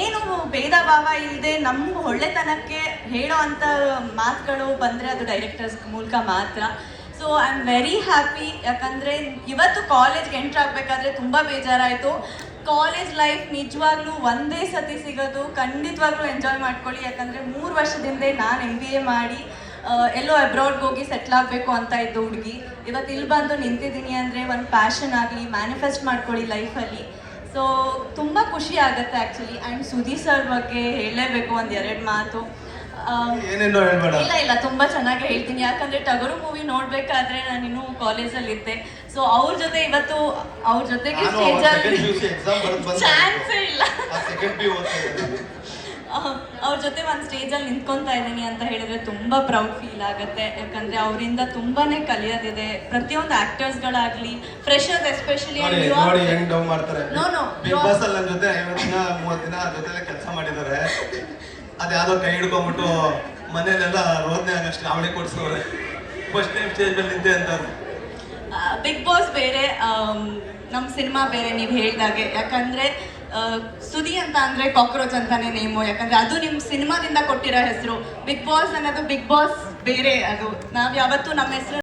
ಏನು ಭೇದ ಭಾವ ಇಲ್ಲದೆ ನಮ್ಮ ಒಳ್ಳೆತನಕ್ಕೆ ಹೇಳೋ ಅಂಥ ಮಾತುಗಳು ಬಂದರೆ ಅದು ಡೈರೆಕ್ಟರ್ಸ್ ಮೂಲಕ ಮಾತ್ರ. So I am very happy ಯಾಕಂದರೆ ಇವತ್ತು ಕಾಲೇಜ್ಗೆ ಎಂಟ್ರ್ ಆಗಬೇಕಾದ್ರೆ ತುಂಬ ಬೇಜಾರಾಯಿತು. ಕಾಲೇಜ್ ಲೈಫ್ ನಿಜವಾಗ್ಲೂ ಒಂದೇ ಸತಿ ಸಿಗೋದು, ಖಂಡಿತವಾಗ್ಲೂ ಎಂಜಾಯ್ ಮಾಡ್ಕೊಳ್ಳಿ. ಯಾಕಂದರೆ ಮೂರು ವರ್ಷದಿಂದ ನಾನು ಎಂ ಬಿ ಎ ಮಾಡಿ ಎಲ್ಲೋ ಅಬ್ರಾಡ್ಗೆ ಹೋಗಿ ಸೆಟ್ಲ್ ಆಗಬೇಕು ಅಂತ ಇದ್ದು ಹುಡುಗಿ. ಇವತ್ತು ಇಲ್ಲಿ ಬಂದು ನಿಂತಿದ್ದೀನಿ ಅಂದರೆ ಒಂದು ಪ್ಯಾಷನ್ ಆಗಲಿ ಮ್ಯಾನಿಫೆಸ್ಟ್ ಮಾಡ್ಕೊಳ್ಳಿ ಲೈಫಲ್ಲಿ ಸೊ ತುಂಬ ಖುಷಿ ಆಗುತ್ತೆ ಆ್ಯಕ್ಚುಲಿ ಆ್ಯಂಡ್ ಸುದೀಪ್ ಸರ್ ಬಗ್ಗೆ ಹೇಳಲೇಬೇಕು ಒಂದು ಎರಡು ಮಾತು. ಏನೇನೋ ಹೇಳ್ಬೇಡ. ಇಲ್ಲ ಇಲ್ಲ ತುಂಬಾ ಚೆನ್ನಾಗಿ ಹೇಳ್ತೀನಿ. ಯಾಕಂದ್ರೆ ಟಗರು ಮೂವಿ ನೋಡ್ಬೇಕಾದ್ರೆ ನಾನು ಇನ್ನೂ ಕಾಲೇಜಲ್ಲಿ ಇದ್ದೆ ಸೊ ಅವ್ರ ಜೊತೆ ಇವತ್ತು ಅವ್ರ ಜೊತೆಗೆ ಸ್ಟೇಜ್ ಚಾನ್ಸೇ ಇಲ್ಲ. ಅವ್ರ ಜೊತೆ ಒಂದು ಸ್ಟೇಜಲ್ಲಿ ನಿಂತ್ಕೊಂತಾ ಇದ್ದೀನಿ ಅಂತ ಹೇಳಿದ್ರೆ ತುಂಬಾ ಪ್ರೌಡ್ ಫೀಲ್ ಆಗುತ್ತೆ. ಯಾಕಂದ್ರೆ ಅವರಿಂದ ತುಂಬಾನೇ ಕಲಿಯೋದಿದೆ. ಪ್ರತಿಯೊಂದು ಆಕ್ಟರ್ಸ್ಗಳಾಗ್ಲಿ freshers especially No, no, Bigg Boss ಅಲ್ಲಿ ನನ್ನ ಜೊತೆ ಐವತ್ತು ದಿನ ಮೂವತ್ತು ದಿನ ಜೊತೆಲೆ ಕೆಲಸ ಮಾಡಿದ್ದಾರೆ. ಅದ್ಯಾವುದೋ ಕೈ ಹಿಡ್ಕೊಂಡ್ಬಿಟ್ಟು ಮನೇಲೆಲ್ಲ ರೋದನೆ ಆಗಷ್ಟು, ಅವಳಿ ಕೊಡ್ಸೋರೆ ಫಸ್ಟ್ ಟೈಮ್ ಸ್ಟೇಜ್ ಮೇಲೆ ನಿಂತೆ ಅಂತ ಬಿಗ್ ಬಾಸ್ ಬೇರೆ ನಮ್ಮ ಸಿನಿಮಾ ಬೇರೆ ನೀವು ಹೇಳಿದಾಗೆ. ಯಾಕಂದ್ರೆ ಸುದಿ ಅಂತ ಅಂದ್ರೆ ಕಾಕ್ರೋಚ್ ಅಂತಾನೆ ನೇಮು ಯಾಕಂದ್ರೆ ಅದು ನಿಮ್ಮ ಸಿನಿಮಾದಿಂದ ಕೊಟ್ಟಿರೋ ಹೆಸರು. ಬಿಗ್ ಬಾಸ್ ಅನ್ನೋದು ಬಿಗ್ ಬಾಸ್ ಬೇರೆ ಅದು. ನಾವ್ ಯಾವತ್ತೂ ನಮ್ಮ ಹೆಸರು